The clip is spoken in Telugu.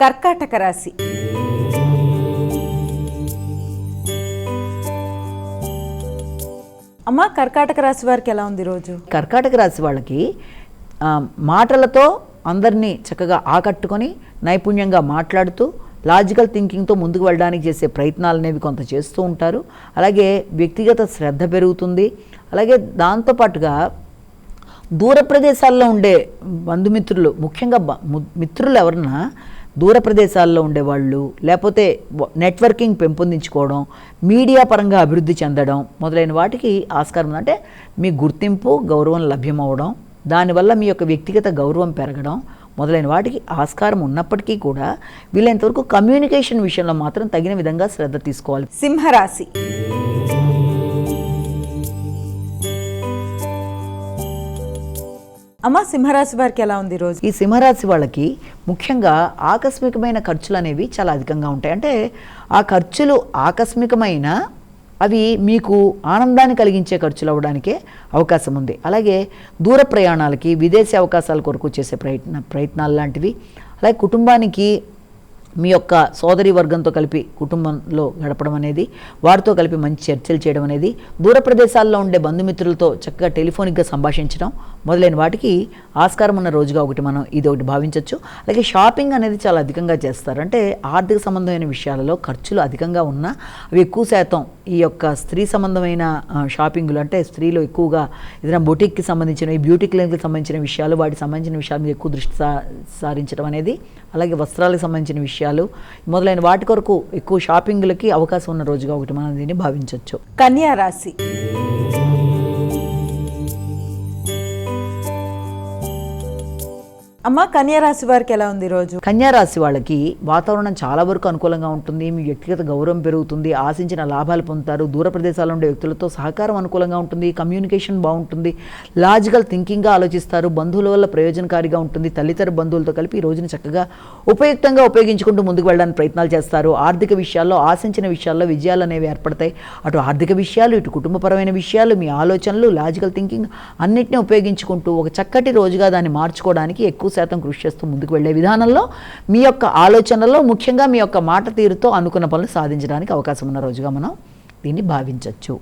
కర్కాటక రాశి. అమ్మా కర్కాటక రాశి వారికి ఎలా ఉంది రోజు కర్కాటక రాశి వాళ్ళకి ఆ, మాటలతో అందరినీ చక్కగా ఆకట్టుకొని నైపుణ్యంగా మాట్లాడుతూ లాజికల్ థింకింగ్తో ముందుకు వెళ్ళడానికి చేసే ప్రయత్నాలు అనేవి కొంత చేస్తూ ఉంటారు. అలాగే వ్యక్తిగత శ్రద్ధ పెరుగుతుంది. అలాగే దాంతోపాటుగా దూర ప్రదేశాల్లో ఉండే బంధుమిత్రులు ముఖ్యంగా బ- ము- మిత్రులు ఎవరన్నా దూర ప్రదేశాల్లో ఉండేవాళ్ళు లేకపోతే నెట్వర్కింగ్ పెంపొందించుకోవడం మీడియా పరంగా అభివృద్ధి చెందడం మొదలైన వాటికి ఆస్కారం అంటే మీ గుర్తింపు గౌరవం లభ్యమవడం దానివల్ల మీ యొక్క వ్యక్తిగత గౌరవం పెరగడం మొదలైన వాటికి ఆస్కారం ఉన్నప్పటికీ కూడా వీలైనంతవరకు కమ్యూనికేషన్ విషయంలో మాత్రం తగిన విధంగా శ్రద్ధ తీసుకోవాలి. సింహరాశి. అమ్మా సింహరాశి వారికి ఎలా ఉంది రోజు? ఈ సింహరాశి వాళ్ళకి ముఖ్యంగా ఆకస్మికమైన ఖర్చులు అనేవి చాలా అధికంగా ఉంటాయి. అంటే ఆ ఖర్చులు ఆకస్మికమైన అవి మీకు ఆనందాన్ని కలిగించే ఖర్చులు అవ్వడానికే అవకాశం ఉంది. అలాగే దూర ప్రయాణాలకి విదేశీ అవకాశాల కొరకు చేసే ప్రయత్న ప్రయత్నాలు లాంటివి అలాగే కుటుంబానికి మీ యొక్క సోదరి వర్గంతో కలిపి కుటుంబంలో గడపడం అనేది వారితో కలిపి మంచి చర్చలు చేయడం అనేది దూర ప్రదేశాల్లో ఉండే బంధుమిత్రులతో చక్కగా టెలిఫోనిక్గా సంభాషించడం మొదలైన వాటికి ఆస్కారం ఉన్న రోజుగా ఒకటి మనం ఇది ఒకటి భావించవచ్చు అలాగే షాపింగ్ అనేది చాలా అధికంగా చేస్తారు. అంటే ఆర్థిక సంబంధమైన విషయాలలో ఖర్చులు అధికంగా ఉన్నా అవి ఎక్కువ శాతం ఈ యొక్క స్త్రీ సంబంధమైన షాపింగ్లు అంటే స్త్రీలు ఎక్కువగా ఏదైనా బొటిక్కి సంబంధించిన బ్యూటీ క్లినిక్కి సంబంధించిన విషయాలు వాటికి సంబంధించిన విషయాల మీద ఎక్కువ దృష్టి సా సారించడం అనేది అలాగే వస్త్రాలకు సంబంధించిన విషయాలు మొదలైన వాటి కొరకు ఎక్కువ షాపింగ్లకి అవకాశం ఉన్న రోజుగా ఒకటి మనం దీన్ని భావించవచ్చు కన్యా రాశి. అమ్మ కన్యారాశి వారికి ఎలా ఉంది రోజు? కన్యారాశి వాళ్ళకి వాతావరణం చాలా వరకు అనుకూలంగా ఉంటుంది మీ వ్యక్తిగత గౌరవం పెరుగుతుంది ఆశించిన లాభాలు పొందుతారు దూర ప్రదేశాల్లో ఉండే వ్యక్తులతో సహకారం అనుకూలంగా ఉంటుంది కమ్యూనికేషన్ బాగుంటుంది లాజికల్ థింకింగ్గా ఆలోచిస్తారు బంధువుల వల్ల ప్రయోజనకారిగా ఉంటుంది తల్లితర బంధువులతో కలిపి ఈ రోజుని చక్కగా ఉపయుక్తంగా ఉపయోగించుకుంటూ ముందుకు వెళ్ళడానికి ప్రయత్నాలు చేస్తారు. ఆర్థిక విషయాల్లో ఆశించిన విషయాల్లో విజయాలు అనేవి ఏర్పడతాయి. అటు ఆర్థిక విషయాలు ఇటు కుటుంబపరమైన విషయాలు మీ ఆలోచనలు లాజికల్ థింకింగ్ అన్నిటిని ఉపయోగించుకుంటూ ఒక చక్కటి రోజుగా దాన్ని మార్చుకోవడానికి ఎక్కువ శాతం కృషి చేస్తూ ముందుకు వెళ్ళే విధానంలో మీ యొక్క ఆలోచనలో ముఖ్యంగా మీ యొక్క మాట తీరుతో అనుకున్న పనులు సాధించడానికి అవకాశం ఉన్న రోజుగా మనం దీన్ని భావించవచ్చు